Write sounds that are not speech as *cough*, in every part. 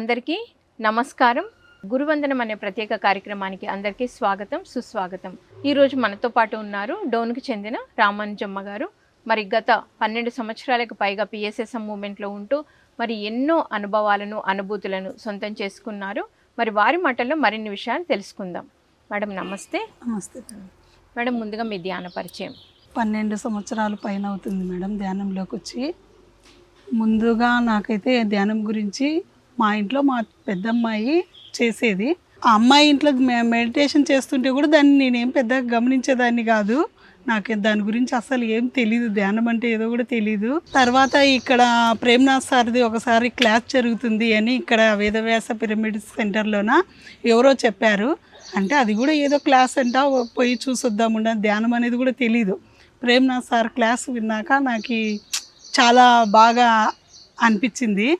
అందరికీ నమస్కారం. గురువందనం అనే ప్రత్యేక కార్యక్రమానికి అందరికీ స్వాగతం సుస్వాగతం. ఈరోజు మనతో పాటు ఉన్నారు డోన్కి చెందిన రామానుజమ్మ గారు. మరి గత పన్నెండు సంవత్సరాలకు పైగా పిఎస్ఎస్ఎం మూమెంట్లో ఉంటూ మరి ఎన్నో అనుభవాలను అనుభూతులను సొంతం చేసుకున్నారు. మరి వారి మాటల్లో మరిన్ని విషయాలు తెలుసుకుందాం. మేడం నమస్తే. నమస్తే మేడం. మేడం ముందుగా మీ ధ్యాన పరిచయం. పన్నెండు సంవత్సరాల పైన అవుతుంది మేడం ధ్యానంలోకి వచ్చి ముందుగా నాకైతే ధ్యానం గురించి మా ఇంట్లో మా పెద్దమ్మాయి చేసేది. ఆ అమ్మాయి ఇంట్లో మె- మెడిటేషన్ చేస్తుంటే కూడా దాన్ని నేనేం పెద్దగా గమనించేదాన్ని కాదు. నాకు దాని గురించి అసలు ఏం తెలీదు. ధ్యానం అంటే ఏదో కూడా తెలీదు. తర్వాత ఇక్కడ ప్రేమ్నాథ్ సార్ది ఒకసారి క్లాస్ జరుగుతుంది అని ఇక్కడ వేదవ్యాస పిరమిడ్ సెంటర్లోన ఎవరో చెప్పారు. అంటే అది కూడా ఏదో క్లాస్ అంట పోయి చూసొద్దాము ధ్యానం అనేది కూడా తెలీదు. ప్రేమ్నాథ్ సార్ క్లాస్ విన్నాక నాకు చాలా బాగా అనిపించింది.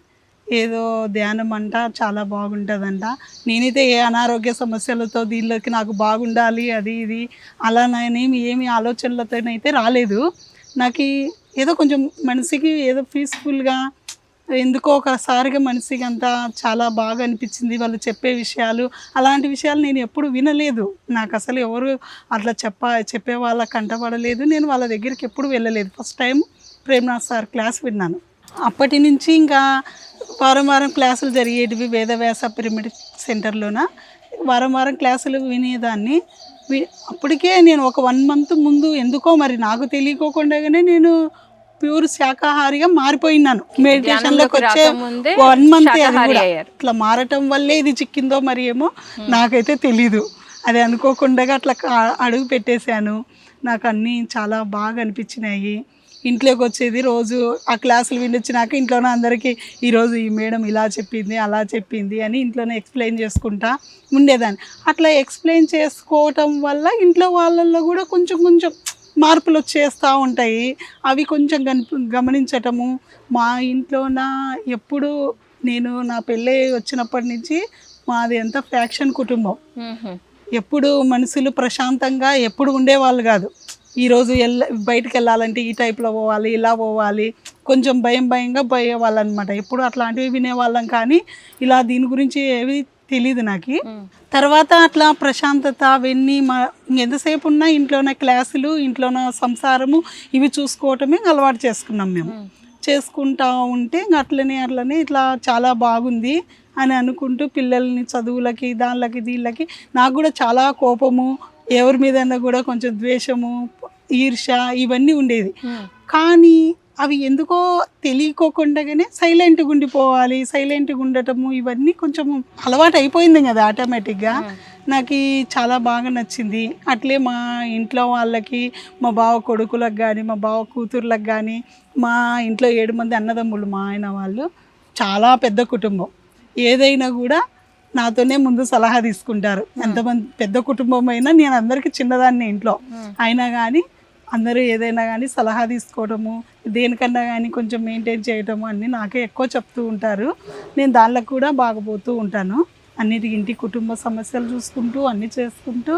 ఏదో ధ్యానం అంట చాలా బాగుంటుందంట. నేనైతే ఏ అనారోగ్య సమస్యలతో దీనిలోకి నాకు బాగుండాలి అది ఇది అలా నేనేమి ఏమి ఆలోచనలతోనైతే రాలేదు. నాకు ఏదో కొంచెం మనసుకి ఏదో పీస్ఫుల్గా ఎందుకో ఒకసారిగా మనిషికి అంతా చాలా బాగా అనిపించింది వాళ్ళు చెప్పే విషయాలు. అలాంటి విషయాలు నేను ఎప్పుడు వినలేదు. నాకు అసలు ఎవరు అట్లా చెప్ప చెప్పే వాళ్ళ కంటపడలేదు నేను వాళ్ళ దగ్గరికి ఎప్పుడు వెళ్ళలేదు. First time Premnath sir class విన్నాను. అప్పటి నుంచి ఇంకా వారం వారం క్లాసులు జరిగేటివి వేదవ్యాస పిరమిడ్ సెంటర్లోన. వారం వారం క్లాసులు వినేదాన్ని. వి- అప్పటికే నేను ఒక వన్ మంత్ ముందు ఎందుకో మరి నాకు తెలియకోకుండానే నేను ప్యూర్ శాకాహారిగా మారిపోయినాను మెడిటేషన్లోకి వచ్చే వన్ మంత్. ఇట్లా మారటం వల్లే ఇది చిక్కిందో మరి ఏమో నాకైతే తెలీదు. అది అనుకోకుండా అట్లా అడుగు పెట్టేశాను. నాకు అన్నీ చాలా బాగా అనిపించినాయి. ఇంట్లోకి వచ్చేది రోజు ఆ క్లాసులు వినొచ్చినాక ఇంట్లోనే అందరికీ ఈరోజు ఈ మేడం ఇలా చెప్పింది అలా చెప్పింది అని ఇంట్లోనే ఎక్స్ప్లెయిన్ చేసుకుంటా ఉండేదాన్ని. అట్లా ఎక్స్ప్లెయిన్ చేసుకోవటం వల్ల ఇంట్లో వాళ్ళల్లో కూడా కొంచెం కొంచెం మార్పులు వచ్చేస్తూ ఉంటాయి. అవి కొంచెం గమనించటము. మా ఇంట్లోన ఎప్పుడు నేను నా పెళ్ళి వచ్చినప్పటి నుంచి మాది ఎంత ఫ్యాక్షన్ కుటుంబం. ఎప్పుడు మనుషులు ప్రశాంతంగా ఎప్పుడు ఉండేవాళ్ళు కాదు. ఈరోజు ఎల్ల బయటికి వెళ్ళాలంటే ఈ టైప్లో పోవాలి ఇలా పోవాలి కొంచెం భయం భయంగా పోయేవాళ్ళు అనమాట ఎప్పుడు అట్లాంటివి వినేవాళ్ళం కానీ ఇలా దీని గురించి ఏవి తెలియదు నాకు. తర్వాత అట్లా ప్రశాంతత అవన్నీ మా ఎంతసేపు ఉన్నా ఇంట్లోనే క్లాసులు ఇంట్లోనే సంసారము ఇవి చూసుకోవటమే అలవాటు చేసుకున్నాం మేము. చేసుకుంటా ఉంటే అట్లనే అట్లనే ఇట్లా చాలా బాగుంది అని అనుకుంటూ పిల్లల్ని చదువులకి దానిలకి దీళ్ళకి నాకు కూడా చాలా కోపము ఎవరి మీదన్నా కూడా కొంచెం ద్వేషము ఈర్ష ఇవన్నీ ఉండేది. కానీ అవి ఎందుకో తెలియకోకుండానే సైలెంట్గా ఉండిపోవాలి సైలెంట్గా ఉండటము ఇవన్నీ కొంచెం అలవాటు అయిపోయింది కదా ఆటోమేటిక్గా. నాకు చాలా బాగా నచ్చింది. అట్లే మా ఇంట్లో వాళ్ళకి మా బావ కొడుకులకు కానీ మా బావ కూతుర్లకు కానీ మా ఇంట్లో ఏడు మంది అన్నదమ్ములు మా ఆయన వాళ్ళు చాలా పెద్ద కుటుంబం. ఏదైనా కూడా నాతోనే ముందు సలహా తీసుకుంటారు. ఎంతమంది పెద్ద కుటుంబం అయినా నేను అందరికీ చిన్నదాన్ని ఇంట్లో. అయినా కానీ అందరూ ఏదైనా కానీ సలహా తీసుకోవడము దేనికన్నా కానీ కొంచెం మెయింటైన్ చేయడము అన్నీ నాకే ఎక్కువ చెప్తూ ఉంటారు. నేను దానిలో కూడా బాగపోతూ ఉంటాను. అన్నిటి ఇంటి కుటుంబ సమస్యలు చూసుకుంటూ అన్నీ చేసుకుంటూ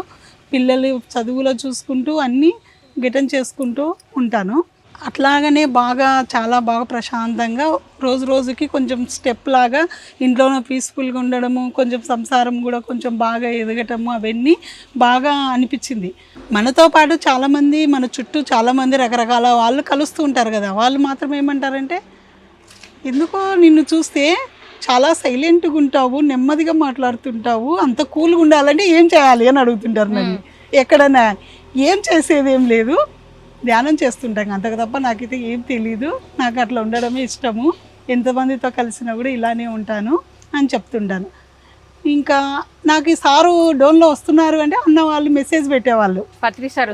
పిల్లలు చదువులో చూసుకుంటూ అన్నీ గిటన్ చేసుకుంటూ ఉంటాను. అట్లాగనే బాగా చాలా బాగా ప్రశాంతంగా రోజు రోజుకి కొంచెం స్టెప్ లాగా ఇంట్లోనే పీస్ఫుల్గా ఉండడము కొంచెం సంసారం కూడా కొంచెం బాగా ఎదగటము అవన్నీ బాగా అనిపించింది. మనతో పాటు చాలామంది మన చుట్టూ చాలామంది రకరకాల వాళ్ళు కలుస్తూ ఉంటారు కదా వాళ్ళు మాత్రం ఏమంటారంటే ఎందుకో నిన్ను చూస్తే చాలా సైలెంట్గా ఉంటావు నెమ్మదిగా మాట్లాడుతుంటావు అంత కూల్గా ఉండాలంటే ఏం చేయాలి? అని అడుగుతుంటారు నన్ను. ఎక్కడన్నా ఏం చేసేది ఏం లేదు. ధ్యానం చేస్తుంటాం అంతకు తప్ప నాకైతే ఏం తెలీదు. నాకు అట్లా ఉండడమే ఇష్టము. ఎంతమందితో కలిసినా కూడా ఇలానే ఉంటాను అని చెప్తుంటాను. ఇంకా నాకు ఈ సారు డోన్లో వస్తున్నారు అంటే అన్న వాళ్ళు మెసేజ్ పెట్టేవాళ్ళు. పత్రి సార్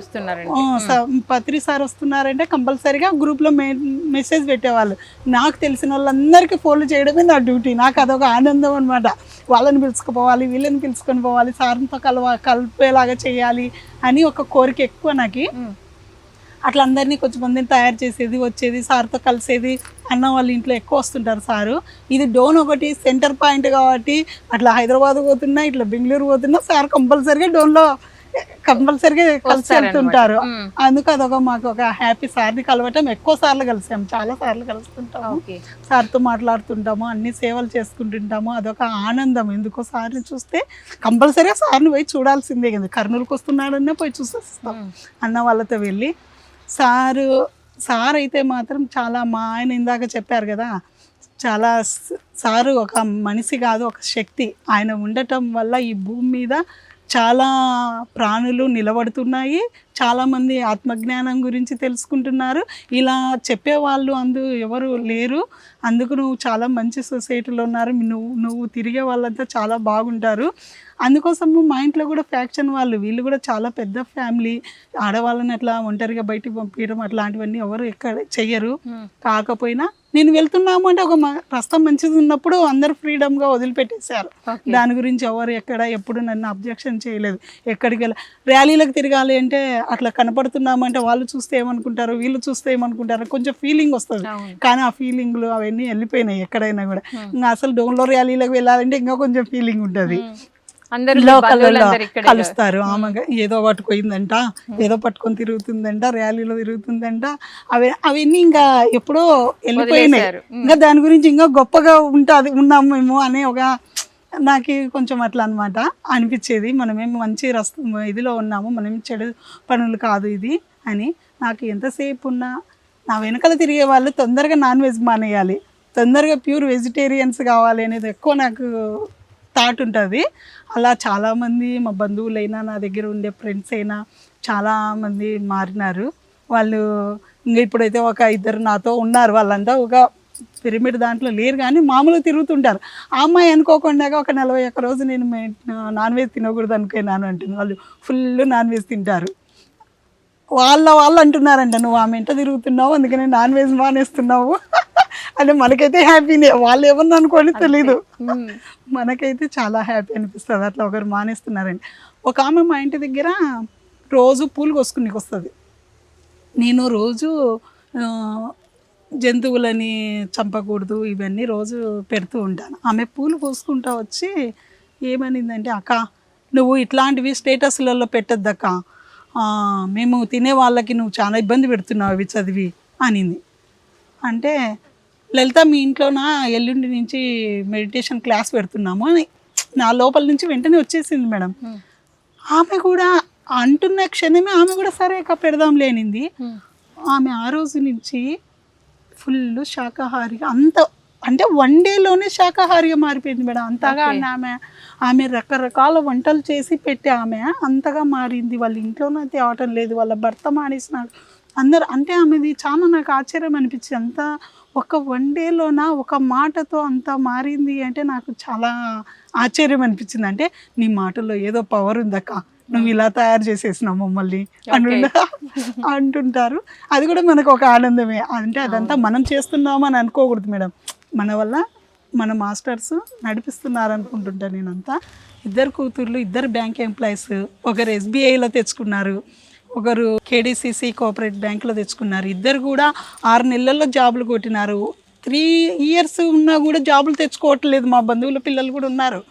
స- పత్రి సార్ వస్తున్నారంటే కంపల్సరీగా గ్రూప్లో మె మెసేజ్ పెట్టేవాళ్ళు. నాకు తెలిసిన వాళ్ళందరికీ ఫోన్లు చేయడమే నా డ్యూటీ. నాకు అదొక ఆనందం అనమాట వాళ్ళని పిలుచుకుపోవాలి వీళ్ళని పిలుచుకొని పోవాలి సార్తో కలవ కలిపేలాగా చేయాలి అని ఒక కోరిక ఎక్కువ నాకు. అట్లా అందరినీ కొంచెం మందిని తయారు చేసేది వచ్చేది సార్తో కలిసేది అన్న వాళ్ళ ఇంట్లో ఎక్కువ వస్తుంటారు సారు ఇది డోన్ ఒకటి సెంటర్ పాయింట్ కాబట్టి అట్లా హైదరాబాద్ పోతున్నా ఇట్లా బెంగళూరు పోతున్నా సార్ కంపల్సరీగా డోన్లో కంపల్సరిగా కలిసి. వెళ్తుంటారు. అందుకు అదొక మాకు ఒక హ్యాపీ సార్ని కలవటం ఎక్కువ సార్లు కలిసాం చాలా సార్లు కలుస్తుంటాము సార్తో మాట్లాడుతుంటాము అన్ని సేవలు చేసుకుంటుంటాము అదొక ఆనందం ఎందుకో సార్ని చూస్తే కంపల్సరీగా సార్ని పోయి చూడాల్సిందే కదా కర్నూలుకి వస్తున్నాడన్నా పోయి చూసేస్తాం. అన్న వాళ్ళతో వెళ్ళి సారు సార్ అయితే మాత్రం చాలా మా ఆయన ఇందాక చెప్పారు కదా చాలా సారు ఒక మనిషి కాదు ఒక శక్తి. ఆయన ఉండటం వల్ల ఈ భూమి మీద చాలా ప్రాణులు నిలబడుతున్నాయి. చాలామంది ఆత్మజ్ఞానం గురించి తెలుసుకుంటున్నారు. ఇలా చెప్పేవాళ్ళు అందు ఎవరు లేరు. అందుకు నువ్వు చాలా మంచి సొసైటీలో ఉన్నారు. నువ్వు నువ్వు తిరిగే వాళ్ళంతా చాలా బాగుంటారు. అందుకోసం మా ఇంట్లో కూడా ఫ్యాక్షన్ వాళ్ళు వీళ్ళు కూడా చాలా పెద్ద ఫ్యామిలీ. ఆడవాళ్ళని అట్లా ఒంటరిగా బయటికి పంపించడం అట్లాంటివన్నీ ఎవరు ఎక్కడ చెయ్యరు. కాకపోయినా నేను వెళ్తున్నాము అంటే ఒక రస్తం మంచిది ఉన్నప్పుడు అందరు ఫ్రీడమ్గా వదిలిపెట్టేశారు. దాని గురించి ఎవరు ఎక్కడ ఎప్పుడు నన్ను అబ్జెక్షన్ చేయలేదు. ఎక్కడికి వెళ్ళ ర్యాలీలకు తిరగాలి అంటే అట్లా కనపడుతున్నామంటే వాళ్ళు చూస్తే ఏమనుకుంటారు వీళ్ళు చూస్తే ఏమనుకుంటారు కొంచెం ఫీలింగ్ వస్తుంది. కానీ ఆ ఫీలింగ్లు అవన్నీ వెళ్ళిపోయినాయి ఎక్కడైనా కూడా. ఇంకా అసలు డోన్లో ర్యాలీలకు వెళ్ళాలంటే ఇంకా కొంచెం ఫీలింగ్ ఉంటుంది. లోకల్లో కలుస్తారు ఆమె ఏదో పట్టుకోయిందంట ఏదో పట్టుకొని తిరుగుతుందంట ర్యాలీలో తిరుగుతుందంట. అవి అవన్నీ ఇంకా ఎప్పుడో వెళ్ళిపోయినాయి. ఇంకా దాని గురించి ఇంకా గొప్పగా ఉంటుంది ఉన్నాం మేము అనే ఒక నాకు కొంచెం అట్లా అనమాట అనిపించేది. మనమేం మంచి రస్త ఇదిలో ఉన్నాము మనం చెడు పనులు కాదు ఇది అని నాకు ఎంతసేపు ఉన్నా నా వెనకాల తిరిగే వాళ్ళు తొందరగా నాన్ వెజ్ మానేయాలి. తొందరగా ప్యూర్ వెజిటేరియన్స్ కావాలి అనేది ఎక్కువ నాకు థాట్ ఉంటుంది. అలా చాలామంది మా బంధువులైనా నా దగ్గర ఉండే ఫ్రెండ్స్ అయినా చాలామంది మారినారు. వాళ్ళు ఇంకా ఇప్పుడైతే ఒక ఇద్దరు నాతో ఉన్నారు. వాళ్ళంతా ఒక పిరమిడ్ దాంట్లో లేరు కానీ మామూలుగా తిరుగుతుంటారు. ఆ అమ్మాయి అనుకోకుండా ఒక నలభై ఒక్క రోజు నేను నాన్ వెజ్ తినకూడదు అనుకున్నాను అంటుంది వాళ్ళు ఫుల్ నాన్ వెజ్ తింటారు. వాళ్ళ వాళ్ళు అంటున్నారంట నువ్వు ఆమె ఎంట తిరుగుతున్నావు అందుకని నాన్ వెజ్ మానేస్తున్నావు. *laughs* అంటే మనకైతే హ్యాపీనే వాళ్ళు ఎవరిని అనుకోని తెలీదు. *laughs* మనకైతే చాలా హ్యాపీ అనిపిస్తుంది అట్లా ఒకరు మానేస్తున్నారండి ఒక ఆమె మా ఇంటి దగ్గర రోజు పూలు కోసుకునికి వస్తుంది. నేను రోజు జంతువులని చంపకూడదు ఇవన్నీ రోజు పెడుతూ ఉంటాను. ఆమె పూలు కోసుకుంటా వచ్చి ఏమనిందంటే అక్క నువ్వు ఇట్లాంటివి స్టేటస్లలో పెట్టద్దక్క. మేము తినే వాళ్ళకి నువ్వు చాలా ఇబ్బంది పెడుతున్నావు అవి చదివి అనింది అంటే లలిత మీ ఇంట్లోన ఎల్లుండి నుంచి మెడిటేషన్ క్లాస్ పెడుతున్నాము అని నా లోపల నుంచి వెంటనే వచ్చేసింది మేడం. ఆమె కూడా అంటున్న క్షణమే ఆమె కూడా సరే అక్క పెడదాం లేనింది. ఆమె ఆ రోజు నుంచి ఫుల్ శాకాహారిగా అంత అంటే వన్ డేలోనే శాకాహారిగా మారిపోయింది మేడం. అంతగా. ఆమె ఆమె రకరకాల వంటలు చేసి పెట్టే ఆమె అంతగా మారింది. వాళ్ళ ఇంట్లోనే తేవటం లేదు. వాళ్ళ భర్త మానేసినాడు అందరు అంటే ఆమెది చాలా నాకు ఆశ్చర్యం అనిపించింది. అంత ఒక వన్ డేలోన ఒక మాటతో అంత మారింది అంటే నాకు చాలా ఆశ్చర్యం అనిపించింది. అంటే నీ మాటల్లో ఏదో పవర్ ఉందక్క. నువ్వు ఇలా తయారు చేసేసినావు మమ్మల్ని అని అంటుంటారు. అది కూడా మనకు ఒక ఆనందమే. అంటే అదంతా మనం చేస్తున్నాము అని అనుకోకూడదు మేడం. మన వల్ల మన మాస్టర్స్ నడిపిస్తున్నారు అనుకుంటుంటా నేనంతా. ఇద్దరు కూతుర్లు ఇద్దరు బ్యాంక్ ఎంప్లాయీస్ ఒకరు ఎస్బీఐలో తెచ్చుకున్నారు ఒకరు కేడీసీసీ కోఆపరేట్ బ్యాంకులో తెచ్చుకున్నారు. ఇద్దరు కూడా ఆరు నెలల్లో జాబులు కొట్టినారు. త్రీ ఇయర్స్ ఉన్నా కూడా జాబులు తెచ్చుకోవట్లేదు మా బంధువుల పిల్లలు కూడా ఉన్నారు.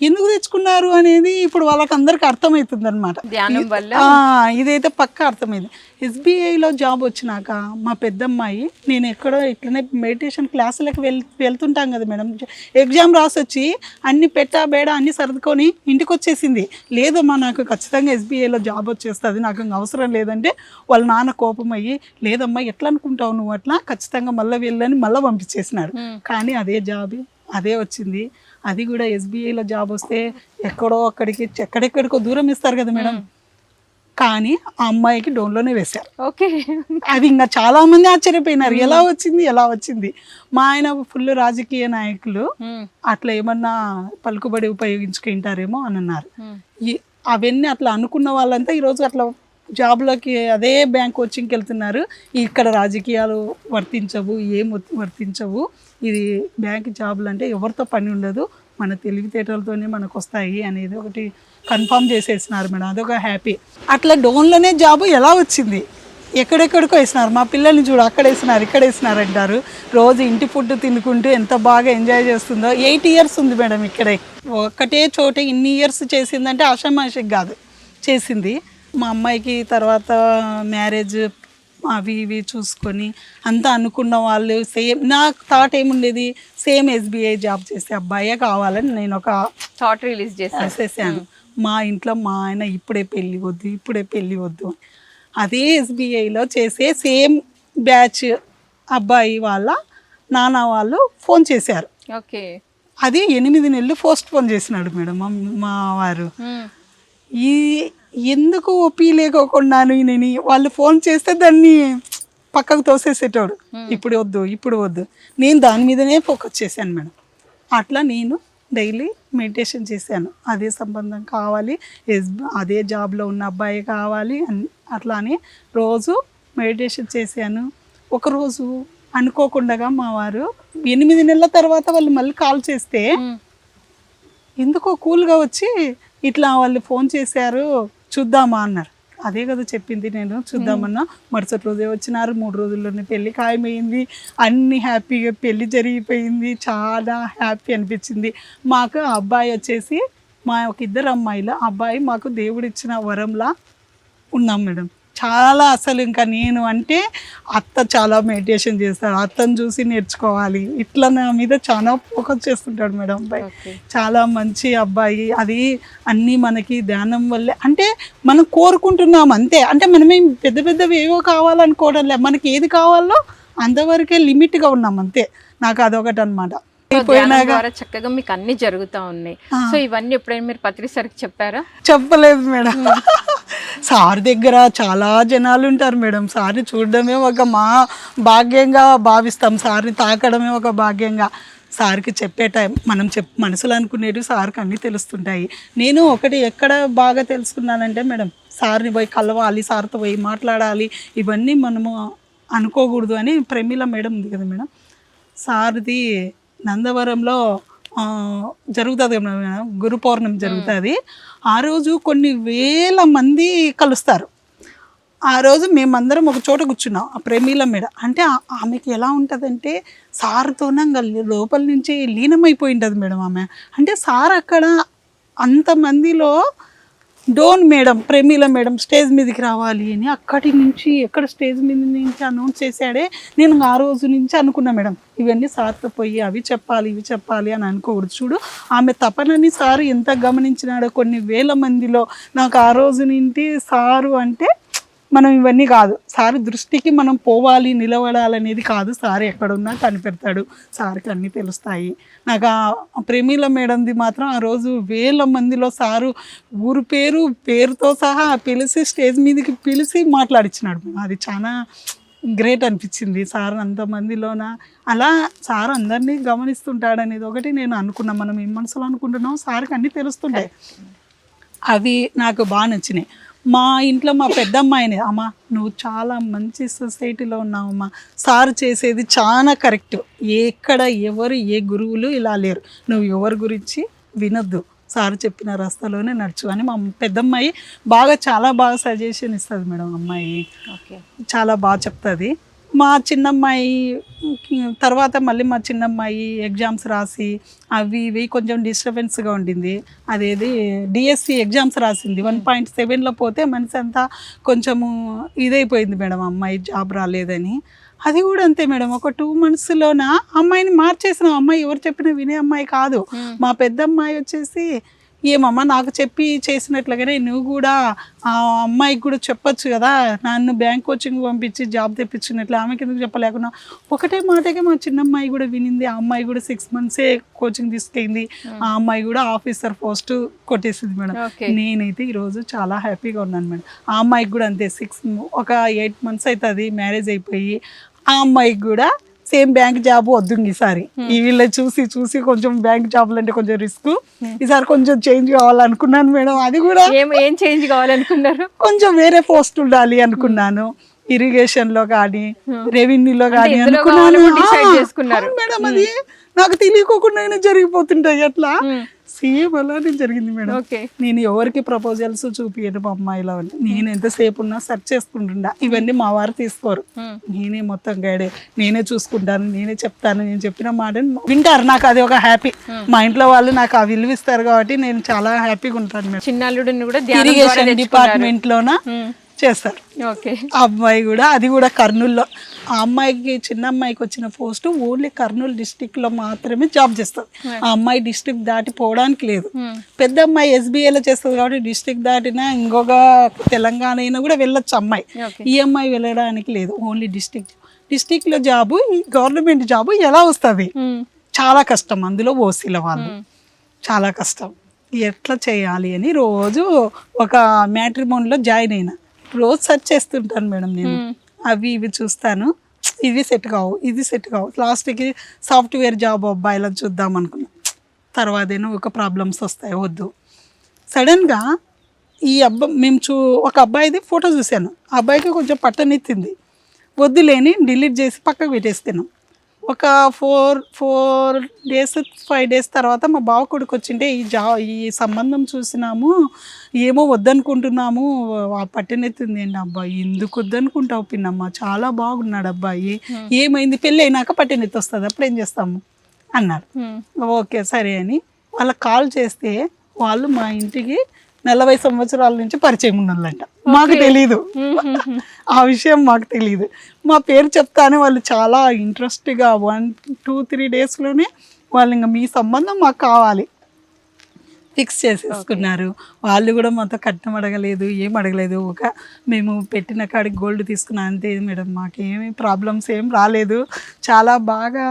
ఎందుకు తెచ్చుకున్నారు అనేది ఇప్పుడు వాళ్ళకి అందరికి అర్థమవుతుంది అనమాట ధ్యానం వల్ల? ఆ, ఇదైతే పక్క అర్థమైంది. ఎస్బీఐలో జాబ్ వచ్చినాక మా పెద్దమ్మాయి నేను ఎక్కడో ఇట్లనే మెడిటేషన్ క్లాసులకు వెళ్ వెళ్తుంటాం కదా మేడం. ఎగ్జామ్ రాసి వచ్చి అన్ని పెట్టా బేడా అన్ని సర్దుకొని ఇంటికి వచ్చేసింది లేదమ్మా నాకు ఖచ్చితంగా ఎస్బీఐలో జాబ్ వచ్చేస్తుంది నాకు ఇంక అవసరం లేదంటే వాళ్ళ నాన్న కోపం అయ్యి లేదమ్మా ఎట్లా అనుకుంటావు నువ్వు అట్లా? ఖచ్చితంగా మళ్ళీ వెళ్ళని మళ్ళీ పంపించేసినాడు. మ్మ్. కానీ అదే జాబ్. అదే వచ్చింది. అది కూడా ఎస్బీఐలో జాబ్ వస్తే ఎక్కడో అక్కడికి ఎక్కడెక్కడికో దూరం ఇస్తారు కదా మేడం. కానీ ఆ అమ్మాయికి డోన్లోనే వేశారు. ఓకే. అది ఇంకా చాలా మంది ఆశ్చర్యపోయినారు. ఎలా వచ్చింది? ఎలా వచ్చింది? మా ఆయన ఫుల్ రాజకీయ నాయకులు. అట్లా ఏమన్నా పలుకుబడి ఉపయోగించుకుంటారేమో అని అన్నారు. అవన్నీ అట్లా అనుకున్న వాళ్ళంతా ఈరోజు అట్లా జాబ్లోకి అదే బ్యాంక్ కోచింగ్కి వెళ్తున్నారు. ఇక్కడ రాజకీయాలు వర్తించవు ఏం వర్తి- వర్తించవు. ఇది బ్యాంక్ జాబులు అంటే ఎవరితో పని ఉండదు. మన తెలివితేటలతోనే మనకు వస్తాయి అనేది ఒకటి కన్ఫామ్ చేసేసినారు మేడం. అదొక హ్యాపీ. అట్లా డోన్లోనే జాబు ఎలా వచ్చింది? ఎక్కడెక్కడికో వేసినారు. మా పిల్లల్ని చూడు అక్కడ వేసినారు ఇక్కడ వేసినారు అంటారు. రోజు ఇంటి ఫుడ్ తినుకుంటూ ఎంత బాగా ఎంజాయ్ చేస్తుందో. ఎయిట్ ఇయర్స్ ఉంది మేడం ఇక్కడే. ఒక్కటే చోట ఇన్ని ఇయర్స్ చేసిందంటే ఆషామాషికి కాదు. చేసింది. మా అమ్మాయికి తర్వాత మ్యారేజ్ అవి ఇవి చూసుకొని అంతా అనుకున్న వాళ్ళు సేమ్ నాకు థాట్ ఏముండేది? సేమ్ ఎస్బీఐ జాబ్ చేసే అబ్బాయే కావాలని నేను ఒక థాట్ రిలీజ్ చేశారు రాసేసాను మా ఇంట్లో మా ఆయన ఇప్పుడే పెళ్ళి వద్దు ఇప్పుడే పెళ్ళి వద్దు. అదే ఎస్బీఐలో చేసే సేమ్ బ్యాచ్ అబ్బాయి వాళ్ళ నాన్న వాళ్ళు ఫోన్ చేశారు. ఓకే. అది ఎనిమిది నెలలు పోస్ట్ పోన్ చేసినాడు మేడం మా వారు. ఈ ఎందుకు ఒప్పి లేకోకున్నాను నేను? వాళ్ళు ఫోన్ చేస్తే దాన్ని పక్కకు తోసేసేటోడు. ఇప్పుడు వద్దు ఇప్పుడు వద్దు. నేను దాని మీదనే ఫోకస్ చేశాను మేడం. అట్లా నేను డైలీ మెడిటేషన్ చేశాను. అదే సంబంధం కావాలి ఎస్ అదే జాబ్లో ఉన్న అబ్బాయి కావాలి అని అట్లా అని రోజు మెడిటేషన్ చేశాను. ఒకరోజు అనుకోకుండా మా వారు ఎనిమిది నెలల తర్వాత వాళ్ళు మళ్ళీ కాల్ చేస్తే ఎందుకో కూల్గా వచ్చి ఇట్లా వాళ్ళు ఫోన్ చేశారు. చూద్దామా అన్నారు. అదే కదా చెప్పింది నేను చూద్దామన్నా. మరుసటి రోజే వచ్చినారు మూడు రోజుల్లోనే పెళ్ళి ఖాయమైంది. అన్ని హ్యాపీగా పెళ్ళి జరిగిపోయింది. చాలా హ్యాపీ అనిపించింది. మాకు ఆ అబ్బాయి వచ్చేసి మా ఒక ఇద్దరు అమ్మాయిలు. ఆ అబ్బాయి మాకు దేవుడిచ్చిన వరంలా ఉన్నాం మేడం. చాలా అసలు ఇంకా నేను అంటే అత్త చాలా మెడిటేషన్ చేస్తాడు. అత్తను చూసి నేర్చుకోవాలి. ఇట్లా నా మీద చాలా ఫోకస్ చేస్తుంటాడు మేడం అబ్బాయి. చాలా మంచి అబ్బాయి. అది అన్నీ మనకి ధ్యానం వల్లే అంటే మనం కోరుకుంటున్నాం అంతే. అంటే మనమేం పెద్ద పెద్దవి ఏవో కావాలనుకోవడం లే. మనకి ఏది కావాలో అంతవరకే లిమిట్గా ఉన్నాం అంతే. నాకు అదొకటి అనమాట ద్వారా చక్కగా మీకు అన్ని జరుగుతా ఉన్నాయి. సో ఇవన్నీ ఎప్పుడైనా మీరు పత్రి సార్కి చెప్పారా? చెప్పలేదు మేడం. సార్ దగ్గర చాలా జనాలు ఉంటారు మేడం. సార్ని చూడడమే ఒక మా భాగ్యంగా భావిస్తాం. సార్ని తాకడమే ఒక భాగ్యంగా. సార్కి చెప్పే టైం మనం చెప్ మనసులో అనుకునేవి సార్కి అన్నీ తెలుస్తుంటాయి. నేను ఒకటి ఎక్కడ బాగా తెలుసుకున్నానంటే మేడం సార్ని పోయి కలవాలి సార్తో పోయి మాట్లాడాలి ఇవన్నీ మనము అనుకోకూడదు అని ప్రమీల మేడం ఉంది కదా మేడం. సార్ది నందవరంలో జరుగుతుంది మేడం? గురు పౌర్ణమి జరుగుతుంది. ఆ రోజు కొన్ని వేల మంది కలుస్తారు. ఆ రోజు మేమందరం ఒక చోట కూర్చున్నాం ఆ ప్రేమీల మీద. అంటే ఆమెకి ఎలా ఉంటుందంటే సార్తోనే లోపల నుంచి లీనమైపోయి ఉంటుంది మేడం ఆమె. అంటే సార్ అక్కడ అంతమందిలో డోన్ మేడం ప్రేమిల మేడం స్టేజ్ మీదకి రావాలి అని అక్కడి నుంచి ఎక్కడ స్టేజ్ మీద నుంచి అనౌన్స్ చేశాడే నేను ఆ రోజు నుంచి అనుకున్నా మేడం ఇవన్నీ సార్తో పోయి అవి చెప్పాలి ఇవి చెప్పాలి అని అనుకోకూడదు. చూడు ఆమె తపనని సారు ఎంత గమనించినాడో కొన్ని వేల మందిలో. నాకు ఆ రోజు నుండి సారు అంటే మనం ఇవన్నీ కాదు. సార్ దృష్టికి మనం పోవాలి నిలబడాలనేది కాదు. సార్ ఎక్కడున్నా కనిపెడతాడు. సార్కి అన్నీ తెలుస్తాయి. నాకు ఆ ప్రేమీల మేడంది మాత్రం ఆ రోజు వేల మందిలో సారు ఊరు పేరు పేరుతో సహా పిలిచి స్టేజ్ మీదకి పిలిచి మాట్లాడించినాడు అది చాలా గ్రేట్ అనిపించింది. సార్ అంతమందిలోన అలా సార్ అందరినీ గమనిస్తుంటాడు అనేది ఒకటి నేను అనుకున్నా. మనం ఏం మనసులో అనుకుంటున్నాం సార్కి అన్నీ తెలుస్తుంటాయి. అవి నాకు బాగా నచ్చినాయి. మా ఇంట్లో మా పెద్దమ్మాయిని అమ్మ నువ్వు చాలా మంచి సొసైటీలో ఉన్నావమ్మా సార్ చేసేది చాలా కరెక్ట్. ఎక్కడ ఎవరు ఏ గురువులు ఇలా లేరు. నువ్వు ఎవరి గురించి వినొద్దు. సార్ చెప్పిన రస్తాలోనే నడుచు అని మా పెద్దమ్మాయి బాగా చాలా బాగా సజెషన్ ఇస్తుంది మేడం అమ్మాయి. ఓకే. చాలా బాగా చెప్తుంది. మా చిన్నమ్మాయి తర్వాత మళ్ళీ మా చిన్నమ్మాయి ఎగ్జామ్స్ రాసి అవి ఇవి కొంచెం డిస్టర్బెన్స్గా ఉండింది. అదేది డిఎస్సి ఎగ్జామ్స్ రాసింది. వన్ పాయింట్ సెవెన్లో పోతే మనిషి అంతా కొంచెము ఇదైపోయింది మేడం అమ్మాయి జాబ్ రాలేదని. అది కూడా అంతే మేడం ఒక టూ మంత్స్లోన అమ్మాయిని మార్చేసిన అమ్మాయి ఎవరు చెప్పినా వినే అమ్మాయి కాదు. మా పెద్ద అమ్మాయి వచ్చేసి ఏమమ్మా నాకు చెప్పి చేసినట్లుగానే నువ్వు కూడా ఆ అమ్మాయికి కూడా చెప్పొచ్చు కదా. నన్ను బ్యాంక్ కోచింగ్ పంపించి జాబ్ తెప్పించినట్లు ఆమెకి ఎందుకు చెప్పలేకున్నా? ఒకటే మాటకే మా చిన్న అమ్మాయి కూడా వినింది. ఆ అమ్మాయి కూడా సిక్స్ మంత్సే కోచింగ్ తీసుకెళ్ళింది. ఆ అమ్మాయి కూడా ఆఫీసర్ పోస్ట్ కొట్టేసింది మేడం. నేనైతే ఈరోజు చాలా హ్యాపీగా ఉన్నాను మేడం. ఆ అమ్మాయికి కూడా అంతే సిక్స్ ఒక ఎయిట్ మంత్స్ అవుతుంది మ్యారేజ్ అయిపోయి ఆ అమ్మాయికి కూడా సేమ్ బ్యాంక్ జాబ్ వద్దు ఈసారి. ఈ వీళ్ళ చూసి చూసి కొంచెం బ్యాంక్ జాబ్లు అంటే కొంచెం రిస్క్. ఈసారి కొంచెం చేంజ్ కావాలనుకున్నాను మేడం అది కూడా ఏం ఏం చేంజ్ కావాలనుకున్నారు? కొంచెం వేరే పోస్ట్ ఉండాలి అనుకున్నాను. ఇరిగేషన్లో కానీ రెవెన్యూలో కానీ అనుకున్నాను. మేడం అది నాకు తెలియకోకుండా జరిగిపోతుంటాయి. అట్లా. సేమ్ అలానే జరిగింది మేడం. నేను ఎవరికి ప్రపోజల్స్ చూపించను మా అమ్మాయిలో. నేను ఎంతసేపు ఉన్నా సెర్చ్ చేసుకుంటుండా. ఇవన్నీ మా వారు తీసుకోరు. నేనే మొత్తం గైడే నేనే చూసుకుంటాను నేనే చెప్తాను. నేను చెప్పిన మాటని వింటారు. నాకు అది ఒక హ్యాపీ మా ఇంట్లో వాళ్ళు నాకు ఆ విలువ ఇస్తారు కాబట్టి నేను చాలా హ్యాపీగా ఉంటాను మేడం. కూడా ఇరిగేషన్. డిపార్ట్మెంట్ లోన. చేస్తారు. ఓకే. ఆ అమ్మాయి కూడా అది కూడా కర్నూలులో. ఆ అమ్మాయికి చిన్న అమ్మాయికి వచ్చిన పోస్ట్ ఓన్లీ కర్నూలు డిస్టిక్లో మాత్రమే జాబ్ చేస్తుంది. ఆ అమ్మాయి డిస్టిక్ దాటి పోవడానికి లేదు. ఉమ్. పెద్ద అమ్మాయి ఎస్బీఐలో చేస్తుంది కాబట్టి డిస్టిక్ దాటినా ఇంకొక తెలంగాణ అయినా కూడా వెళ్ళొచ్చు అమ్మాయి. ఈ అమ్మాయి వెళ్ళడానికి లేదు ఓన్లీ డిస్టిక్ డిస్టిక్లో జాబు ఈ గవర్నమెంట్ జాబు ఎలా వస్తుంది? ఉమ్. చాలా కష్టం. అందులో ఓసీల వాళ్ళు. ఉమ్. చాలా కష్టం. ఎట్లా చేయాలి అని రోజు ఒక మ్యాట్రిమోన్లో జాయిన్ అయినా. రోజు సెర్చ్ చేస్తుంటాను మేడం నేను. అవి ఇవి చూస్తాను. ఇవి సెట్ కావు ఇది సెట్ కావు. లాస్ట్కి సాఫ్ట్వేర్ జాబ్ అబ్బాయిలను చూద్దాం అనుకున్నా. తర్వాత ఏమో ఒక ప్రాబ్లమ్స్ వస్తాయి వద్దు. సడన్గా ఈ అబ్బాయి మేము చూ ఒక అబ్బాయిది ఫోటో చూశాను. ఆ అబ్బాయికి కొంచెం పట్టనెత్తింది. వద్దులేని డిలీట్ చేసి పక్కకు పెట్టేస్తున్నాం ఒక four four days five days తర్వాత మా బావ కొడుకు వచ్చింటే ఈ జా ఈ సంబంధం చూసినాము. ఏమో వద్దనుకుంటున్నాము. ఆ పట్టనెత్తింది ఏంటి అబ్బాయి ఎందుకు వద్దనుకుంటావు పిన్నమ్మ? చాలా బాగున్నాడు అబ్బాయి ఏమైంది? పెళ్ళి అయినాక పట్టనెత్తి వస్తుంది అప్పుడు ఏం చేస్తాము? అన్నాడు. ఉమ్. ఓకే సరే అని వాళ్ళకి కాల్ చేస్తే వాళ్ళు మా ఇంటికి నలభై సంవత్సరాల నుంచి పరిచయం ఉన్నదంట మాకు తెలీదు. ఆ విషయం మాకు తెలియదు మా పేరు చెప్తానే వాళ్ళు చాలా ఇంట్రెస్ట్గా వన్ టూ త్రీ డేస్లోనే వాళ్ళు ఇంకా మీ సంబంధం మాకు కావాలి. ఫిక్స్ చేసేసుకున్నారు. వాళ్ళు కూడా మాతో కట్నం అడగలేదు ఏం అడగలేదు. ఒక మేము పెట్టిన కాడికి గోల్డ్ తీసుకున్నాం అంతే మేడం మాకేమి ప్రాబ్లమ్స్ ఏం రాలేదు. చాలా బాగా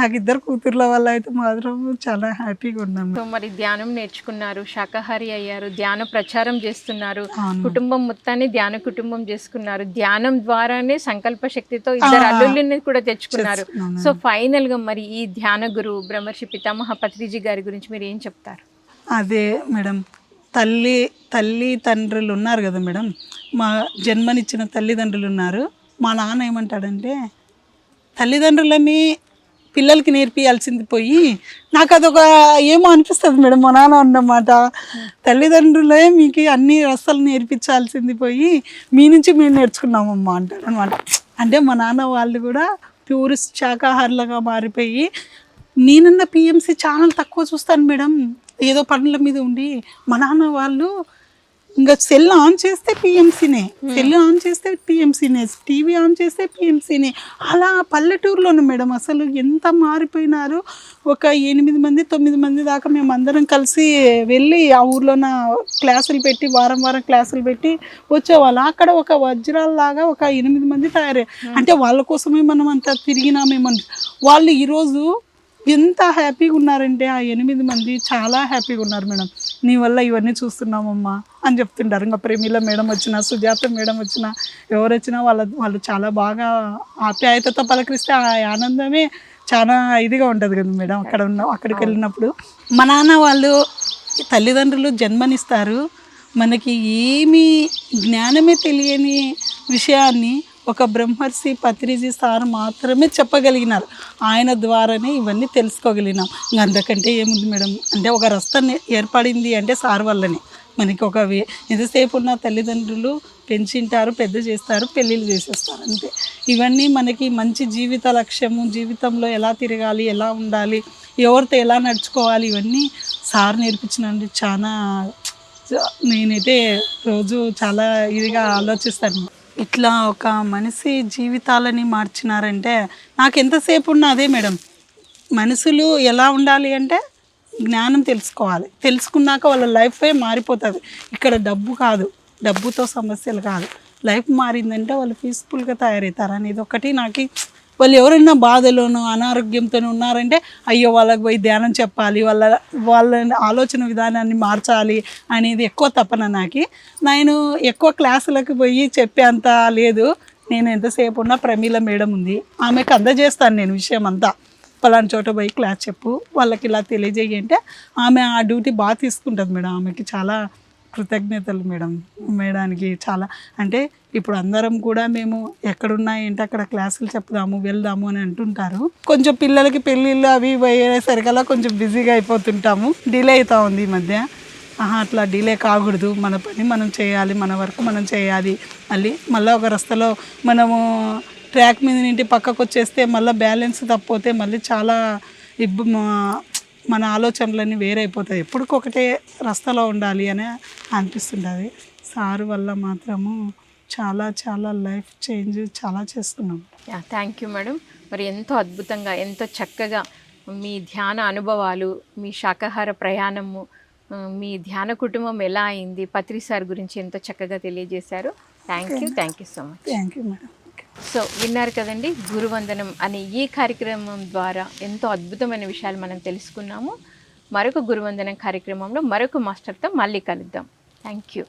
నాకు ఇద్దరు కూతుర్ల వల్ల అయితే మాత్రం చాలా హ్యాపీగా ఉన్నాము సో మరి ధ్యానం నేర్చుకున్నారు శాకాహారి అయ్యారు ధ్యాన ప్రచారం చేస్తున్నారు. కుటుంబం మొత్తాన్ని ధ్యాన కుటుంబం చేసుకున్నారు. ధ్యానం ద్వారానే సంకల్ప శక్తితో ఇద్దరు అల్లుల్ని కూడా తెచ్చుకున్నారు. సో ఫైనల్గా మరి ఈ ధ్యాన గురువు బ్రహ్మర్షి పితామహ పత్రిజీ గారి గురించి మీరు ఏం చెప్తారు? అదే మేడం తల్లి తల్లి తండ్రులు ఉన్నారు కదా మేడం మా జన్మనిచ్చిన తల్లిదండ్రులు ఉన్నారు. మా నాన్న ఏమంటాడంటే తల్లిదండ్రులని పిల్లలకి నేర్పియాల్సింది పోయి నాకు అదొక ఏమో అనిపిస్తుంది మేడం మా నాన్న అన్నమాట తల్లిదండ్రులే మీకు అన్ని రసాలు నేర్పించాల్సింది పోయి మీ నుంచి మేము నేర్చుకున్నామమ్మా అంటారు అనమాట అంటే మా నాన్న వాళ్ళు కూడా ప్యూరిస్ట్ శాకాహారులుగా మారిపోయి నేనన్న పిఎంసీ ఛానల్ తక్కువ చూస్తాను మేడం. ఏదో పనుల మీద ఉండి మా నాన్న వాళ్ళు ఇంకా సెల్ ఆన్ చేస్తే పిఎంసీనే సెల్ ఆన్ చేస్తే పిఎంసీనే టీవీ ఆన్ చేస్తే పిఎంసీనే అలా పల్లెటూరులోనే మేడం అసలు ఎంత మారిపోయినారు? ఒక ఎనిమిది మంది తొమ్మిది మంది దాకా మేము అందరం కలిసి వెళ్ళి ఆ ఊర్లోన క్లాసులు పెట్టి వారం వారం క్లాసులు పెట్టి వచ్చేవాళ్ళు. అక్కడ ఒక వజ్రాల్లాగా ఒక ఎనిమిది మంది తయారయ్యారు. అంటే వాళ్ళ కోసమే మనం అంతా తిరిగినామేమని వాళ్ళు ఈరోజు ఎంత హ్యాపీగా ఉన్నారంటే ఆ ఎనిమిది మంది చాలా హ్యాపీగా ఉన్నారు మేడం. నీ వల్ల ఇవన్నీ చూస్తున్నామమ్మా. అని చెప్తుంటారు. ఇంకా ప్రేమిల మేడం వచ్చిన సుజాత మేడం వచ్చిన ఎవరు వచ్చినా వాళ్ళ వాళ్ళు చాలా బాగా ఆప్యాయతతో పలకరిస్తే ఆ ఆనందమే చాలా ఇదిగా ఉంటుంది కదా మేడం అక్కడ ఉన్న అక్కడికి వెళ్ళినప్పుడు. మా నాన్న వాళ్ళు తల్లిదండ్రులు జన్మనిస్తారు. మనకి ఏమీ జ్ఞానమే తెలియని విషయాన్ని ఒక బ్రహ్మర్షి పత్రిజీ సార్ మాత్రమే చెప్పగలిగినారు. ఆయన ద్వారానే ఇవన్నీ తెలుసుకోగలిగినాం. ఇంకా అంతకంటే ఏముంది మేడం? అంటే ఒక రస్తా నే- ఏర్పడింది అంటే సార్ వల్లనే. మనకి ఒక ఎంతసేపు ఉన్న తల్లిదండ్రులు పెంచింటారు పెద్ద చేస్తారు పెళ్ళిళ్ళు చేసేస్తారు అంతే. ఇవన్నీ మనకి మంచి జీవిత లక్ష్యము జీవితంలో ఎలా తిరగాలి ఎలా ఉండాలి ఎవరితో ఎలా నడుచుకోవాలి ఇవన్నీ సార్ నేర్పించినండి. చాలా నేనైతే రోజు చాలా ఇదిగా ఆలోచిస్తాను. ఇట్లా ఒక మనిషి జీవితాలని మార్చినారంటే నాకు ఎంతసేపు ఉన్నా అదే మేడం. మనుషులు ఎలా ఉండాలి అంటే జ్ఞానం తెలుసుకోవాలి. తెలుసుకున్నాక వాళ్ళ లైఫే మారిపోతుంది. ఇక్కడ డబ్బు కాదు. డబ్బుతో సమస్యలు కాదు. లైఫ్ మారిందంటే వాళ్ళు పీస్ఫుల్గా తయారవుతారు అనేది ఒకటి. నాకు వాళ్ళు ఎవరైనా బాధలోనూ అనారోగ్యంతో ఉన్నారంటే అయ్యో వాళ్ళకి పోయి ధ్యానం చెప్పాలి. వాళ్ళ వాళ్ళ ఆలోచన విధానాన్ని మార్చాలి అనేది ఎక్కువ తపన నాకు. నేను ఎక్కువ క్లాసులకు పోయి చెప్పేంత లేదు. నేను ఎంతసేపు ఉన్నా ప్రమీల మేడం ఉంది. ఆమెకు అందజేస్తాను నేను విషయం అంతా పలానా చోట పోయి క్లాస్ చెప్పు వాళ్ళకి ఇలా తెలియజేయి అంటే ఆమె ఆ డ్యూటీ బాగా తీసుకుంటుంది మేడం. ఆమెకి చాలా కృతజ్ఞతలు మేడం. మేడానికి చాలా. అంటే ఇప్పుడు అందరం కూడా మేము ఎక్కడున్నా ఏంటి అక్కడ క్లాసులు చెప్దాము వెళ్దాము అని అంటుంటారు. కొంచెం పిల్లలకి పెళ్ళిళ్ళు అవి పోయేసరికల్లా కొంచెం బిజీగా అయిపోతుంటాము. డిలే అవుతా ఉంది ఈ మధ్య. ఆహా అట్లా డిలే కాకూడదు. మన పని మనం చేయాలి మన వర్క్ మనం చేయాలి. మళ్ళీ మళ్ళీ ఒక రస్తలో మనము ట్రాక్ మీద నుండి పక్కకు వచ్చేస్తే మళ్ళీ బ్యాలెన్స్ తప్పిపోతే మళ్ళీ చాలా ఇబ్బ మన ఆలోచనలన్నీ వేరైపోతాయి. ఎప్పటికొకటే రస్తలో ఉండాలి అని అనిపిస్తుంటుంది సారు వల్ల మాత్రము చాలా చాలా లైఫ్ చేంజ్ చాలా చేస్తున్నాం. Thank you madam. మరి ఎంతో అద్భుతంగా ఎంతో చక్కగా మీ ధ్యాన అనుభవాలు మీ శాకాహార ప్రయాణము మీ ధ్యాన కుటుంబం ఎలా అయింది పత్రి సార్ గురించి ఎంతో చక్కగా తెలియజేశారు. Thank you thank you so much. Thank you madam so విన్నారు కదండి గురువందనం అనే ఈ కార్యక్రమం ద్వారా ఎంతో అద్భుతమైన విషయాలు మనం తెలుసుకున్నాము. మరొక గురువందనం కార్యక్రమంలో మరొక మాస్టర్తో మళ్ళీ కలుద్దాం. Thank you